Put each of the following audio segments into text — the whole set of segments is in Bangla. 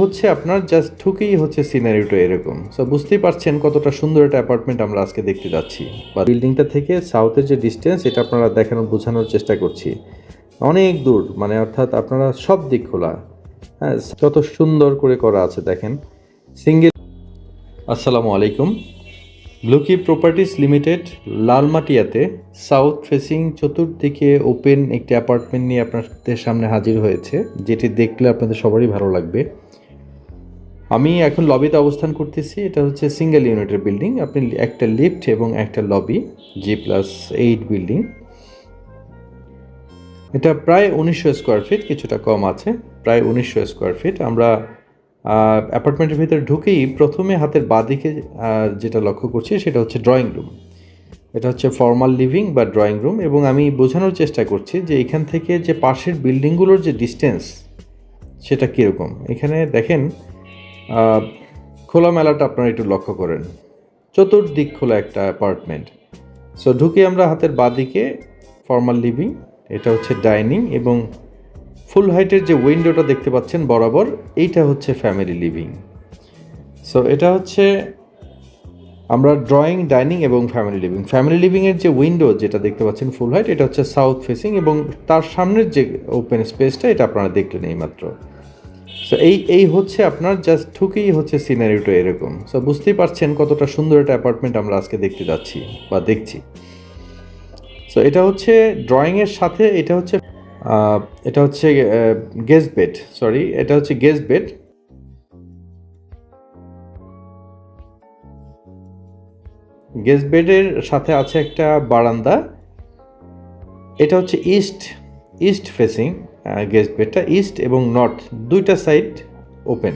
হচ্ছে আপনার জাস্ট ঢুকেই হচ্ছে সিনারিটা এরকম। সো বুঝতেই পারছেন কতটা সুন্দর একটা অ্যাপার্টমেন্ট আমরা আজকে দেখতে যাচ্ছি। বা বিল্ডিংটা থেকে সাউথের যে ডিস্টেন্স এটা আপনারা দেখানোর, বোঝানোর চেষ্টা করছি। অনেক দূর মানে অর্থাৎ আপনারা সব দিক খোলা। হ্যাঁ কত সুন্দর করে করা আছে দেখেন। সিঙ্গেল আসসালামু আলাইকুম। ব্লুকি প্রপার্টিস লিমিটেড লালমাটিয়াতে সাউথ ফেসিং চতুর্দিকে ওপেন একটি অ্যাপার্টমেন্ট নিয়ে আপনাদের সামনে হাজির হয়েছে, যেটি দেখলে আপনাদের সবারই ভালো লাগবে। আমি এখন লবিতে অবস্থান করতেছি, এটা হচ্ছে সিঙ্গেল ইউনিটের বিল্ডিং আপনি একটা লিফট এবং একটা lobby G plus eight building এটা প্রায় উনিশশো স্কোয়ার ফিট কিছুটা কম আছে, প্রায় উনিশশো স্কোয়ার ফিট আমরা অ্যাপার্টমেন্টের ভিতরে ঢুকেই প্রথমে হাতের বাঁদিকে যেটা লক্ষ্য করছি, সেটা হচ্ছে ড্রয়িং রুম এটা হচ্ছে ফর্মাল লিভিং বা ড্রয়িং রুম এবং আমি বোঝানোর চেষ্টা করছি যে এখান থেকে যে পাশের বিল্ডিংগুলোর যে ডিস্টেন্স সেটা কীরকম। এখানে দেখেন খোলামেলাটা আপনারা একটু লক্ষ্য করেন। চতুর্দিক খোলা একটা অ্যাপার্টমেন্ট সো ঢুকে আমরা হাতের বাঁদিকে ফর্মাল লিভিং এটা হচ্ছে ডাইনিং এবং ফুল হাইটের যে উইন্ডোটা দেখতে পাচ্ছেন বরাবর, এইটা হচ্ছে ফ্যামিলি লিভিং সো এটা হচ্ছে আমরা ড্রয়িং ডাইনিং এবং ফ্যামিলি লিভিং ফ্যামিলি লিভিংয়ের যে উইন্ডো যেটা দেখতে পাচ্ছেন ফুল হাইট এটা হচ্ছে সাউথ ফেসিং এবং তার সামনের যে ওপেন স্পেসটা এটা আপনারা দেখলেন এইমাত্র। সো এই এই হচ্ছে আপনার জাস্ট ঢুকেই হচ্ছে সিনারিটা এরকম। সো বুঝতেই পারছেন কতটা সুন্দর একটা অ্যাপার্টমেন্ট আমরা আজকে দেখতে যাচ্ছি বা দেখছি। সো এটা হচ্ছে ড্রয়িংয়ের সাথে, এটা হচ্ছে এটা হচ্ছে গেস্ট বেড সরি এটা হচ্ছে গেস্ট বেড গেস্ট বেডের সাথে আছে একটা বারান্দা। এটা হচ্ছে ইস্ট ইস্ট ফেসিং গেস্ট বেডটা ইস্ট এবং নর্থ দুইটা সাইড ওপেন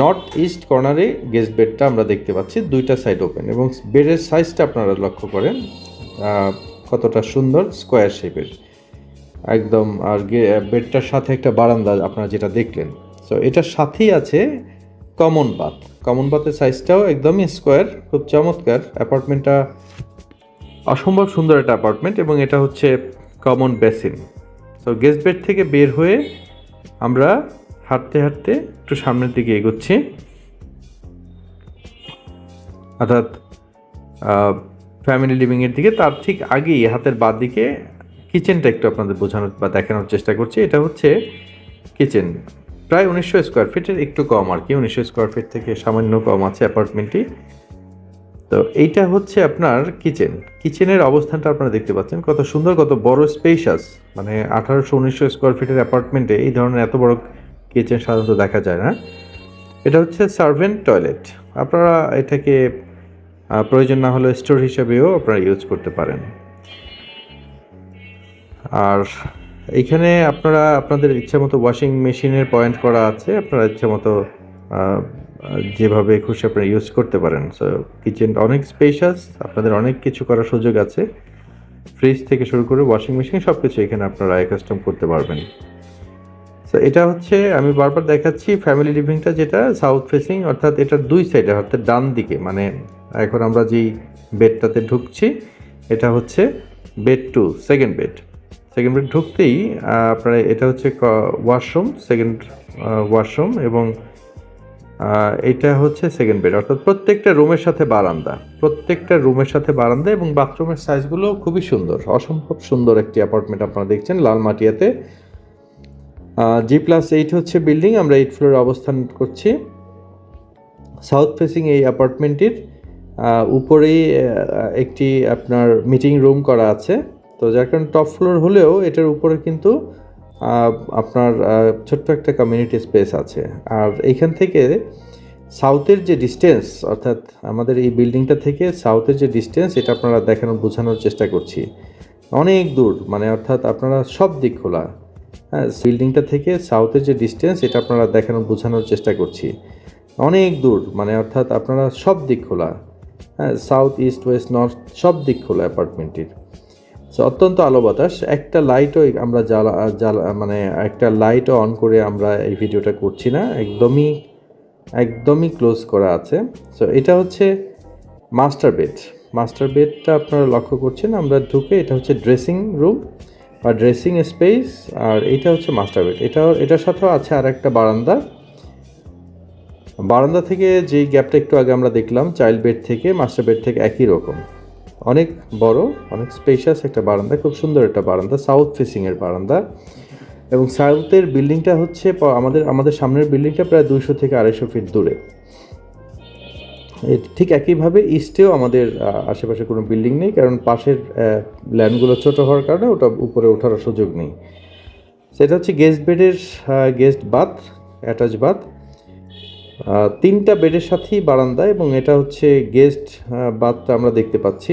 নর্থ ইস্ট কর্নারে গেস্ট বেডটা আমরা দেখতে পাচ্ছি দুইটা সাইড ওপেন এবং বেডের সাইজটা আপনারা লক্ষ্য করেন কতটা সুন্দর স্কোয়ার শেপের একদম আর বেডটার সাথে একটা বারান্দা আপনারা যেটা দেখলেন। সো এটার সাথেই আছে কমন বাথ কমন বাথের সাইজটাও একদমই স্কোয়ার খুব চমৎকার। অ্যাপার্টমেন্টটা অসম্ভব সুন্দর একটা অ্যাপার্টমেন্ট এবং এটা হচ্ছে common basin so guest bed থেকে বের হয়ে আমরা হাঁটতে হাঁটতে একটু সামনের দিকে এগোচ্ছি। অর্থাৎ ফ্যামিলি লিভিংয়ের দিকে, তার ঠিক আগেই হাতের বাদ দিকে কিচেনটা একটু আপনাদের বোঝানোর বা দেখানোর চেষ্টা করছি। এটা হচ্ছে কিচেন প্রায় উনিশশো স্কোয়ার ফিটের একটু কম আর কি, উনিশশো স্কোয়ার ফিট থেকে সামান্য কম আছে অ্যাপার্টমেন্টটি তো এইটা হচ্ছে আপনার কিচেন কিচেনের অবস্থানটা আপনারা দেখতে পাচ্ছেন। কত সুন্দর, কত বড় স্পেশাস মানে আঠারোশো, উনিশশো স্কোয়ার ফিটের অ্যাপার্টমেন্টে এই ধরনের এত বড় কিচেন সাধারণত দেখা যায় না। এটা হচ্ছে সার্ভেন্ট টয়লেট আপনারা এটাকে প্রয়োজন না হলে স্টোর হিসেবেও আপনারা ইউজ করতে পারেন। আর এইখানে আপনারা, আপনাদের ইচ্ছা মতো ওয়াশিং মেশিনের পয়েন্ট করা আছে। আপনারা ইচ্ছা মতো যেভাবে খুশি আপনারা ইউজ করতে পারেন। সো কিচেন অনেক স্পেশাস আপনাদের অনেক কিছু করার সুযোগ আছে। ফ্রিজ থেকে শুরু করে ওয়াশিং মেশিন সব কিছু এখানে আপনারা কাস্টম করতে পারবেন। সো এটা হচ্ছে, আমি বারবার দেখাচ্ছি ফ্যামিলি লিভিংটা যেটা সাউথ ফেসিং অর্থাৎ এটার দুই সাইডে অর্থাৎ ডান দিকে। মানে এখন আমরা যেই বেডটাতে ঢুকছি, এটা হচ্ছে bed two second bed second bed ঢুকতেই আপনার, এটা হচ্ছে ওয়াশরুম সেকেন্ড ওয়াশরুম এবং এটা হচ্ছে সেকেন্ড বেড অর্থাৎ প্রত্যেকটা রুমের সাথে বারান্দা। প্রত্যেকটা রুমের সাথে বারান্দা এবং বাথরুমের সাইজগুলো খুবই সুন্দর, অসম্ভব সুন্দর একটি অ্যাপার্টমেন্ট আপনারা দেখছেন লালমাটিয়াতে জি প্লাস এইট হচ্ছে বিল্ডিং আমরা এইট ফ্লোরে অবস্থান করছি। সাউথ ফেসিং এই অ্যাপার্টমেন্টটির উপরেই একটি আপনার মিটিং রুম করা আছে। তো যার কারণে টপ ফ্লোর হলেও এটার উপরে কিন্তু আপনার ছোট্ট একটা কমিউনিটি স্পেস আছে। আর এইখান থেকে সাউথের যে ডিস্টেন্স অর্থাৎ আমাদের এই বিল্ডিংটা থেকে সাউথের যে ডিস্টেন্স এটা আপনারা দেখানোর বোঝানোর চেষ্টা করছি। অনেক দূর মানে অর্থাৎ আপনারা সব দিক খোলা। হ্যাঁ বিল্ডিংটা থেকে সাউথের যে ডিস্টেন্স এটা আপনারা দেখানোর বোঝানোর চেষ্টা করছি। অনেক দূর মানে অর্থাৎ আপনারা সব দিক খোলা। হ্যাঁ সাউথ ইস্ট ওয়েস্ট নর্থ সব দিক খোলা অ্যাপার্টমেন্টটির সো অত্যন্ত আলো বাতাস। একটা লাইটও আমরা জ্বালা জ্বালা মানে একটা লাইটও অন করে আমরা এই ভিডিওটা করছি না। একদমই একদমই ক্লোজ করা আছে। সো এটা হচ্ছে মাস্টার বেড মাস্টার বেডটা আপনারা লক্ষ্য করছেন, আমরা ঢুকে এটা হচ্ছে ড্রেসিং রুম বা ড্রেসিং স্পেস আর এটা হচ্ছে মাস্টার বেড এটা এটার সাথেও আছে আর একটা বারান্দা। বারান্দা থেকে যেই গ্যাপটা একটু আগে আমরা দেখলাম চাইল্ড বেড থেকে মাস্টার বেড থেকে একই রকম। অনেক বড়, অনেক স্পেশাস একটা বারান্দা, খুব সুন্দর একটা বারান্দা সাউথ ফেসিংয়ের বারান্দা। এবং সাউথের বিল্ডিংটা হচ্ছে আমাদের আমাদের সামনের বিল্ডিংটা প্রায় দুইশো থেকে আড়াইশো ফিট দূরে। ঠিক একইভাবে ইস্টেও আমাদের আশেপাশে কোনো বিল্ডিং নেই, কারণ পাশের ল্যান্ডগুলো ছোট হওয়ার কারণে ওটা উপরে ওঠার সুযোগ নেই। সেটা হচ্ছে গেস্ট বেডের গেস্ট বাথ অ্যাটাচ বাথ তিনটা বেডের সাথেই বারান্দা এবং এটা হচ্ছে গেস্ট বাথটা আমরা দেখতে পাচ্ছি।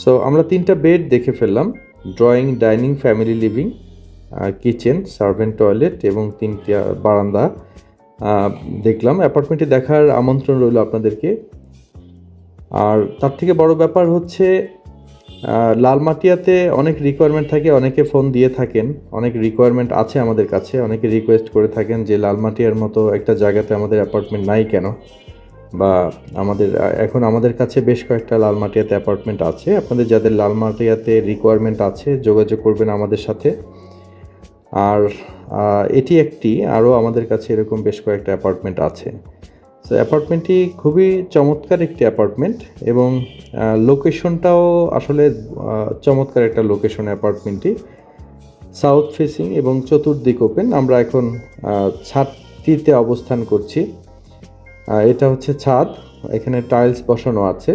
সো আমরা তিনটা বেড দেখে ফেললাম, drawing, dining, family living kitchen, servant toilet এবং তিনটা বারান্দা। দেখলাম, অ্যাপার্টমেন্টে দেখার আমন্ত্রণ রইল আপনাদেরকে। আর তার থেকে বড় ব্যাপার হচ্ছে লালমাটিয়াতে অনেক রিকোয়ারমেন্ট থাকে, অনেকে ফোন দিয়ে থাকেন, অনেক রিকোয়ারমেন্ট আছে আমাদের কাছে, অনেকে রিকোয়েস্ট করে থাকেন যে লালমাটিয়ার মতো একটা জায়গাতে আমাদের অ্যাপার্টমেন্ট নাই কেন? বা আমাদের এখন আমাদের কাছে বেশ কয়েকটা লালমাটিয়াতে অ্যাপার্টমেন্ট আছে, আপনাদের যাদের লালমাটিয়াতে রিকোয়ারমেন্ট আছে, যোগাযোগ করবেন আমাদের সাথে। আর এটি একটি, আরও আমাদের কাছে এরকম বেশ কয়েকটা অ্যাপার্টমেন্ট আছে। সো অ্যাপার্টমেন্টটি খুবই চমৎকার একটি অ্যাপার্টমেন্ট এবং লোকেশনটাও আসলে চমৎকার একটা লোকেশন অ্যাপার্টমেন্টটি সাউথ ফেসিং এবং চতুর্দিক ওপেন আমরা এখন ছাদটিতে অবস্থান করছি। এটা হচ্ছে ছাদ, এখানে টাইলস বসানো আছে।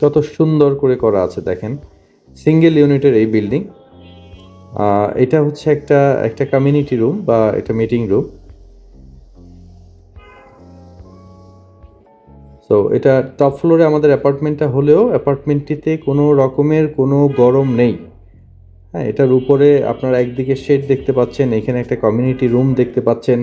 কত সুন্দর করে করা আছে, দেখেন। সিঙ্গেল ইউনিটের এই বিল্ডিং এটা হচ্ছে একটা একটা কমিউনিটি রুম বা একটা মিটিং রুম সো এটা টপ ফ্লোরে আমাদের অ্যাপার্টমেন্টটা হলেও অ্যাপার্টমেন্টটিতে কোনো রকমের কোনো গরম নেই। হ্যাঁ এটার উপরে আপনারা একদিকে শেড দেখতে পাচ্ছেন, এখানে একটা কমিউনিটি রুম দেখতে পাচ্ছেন।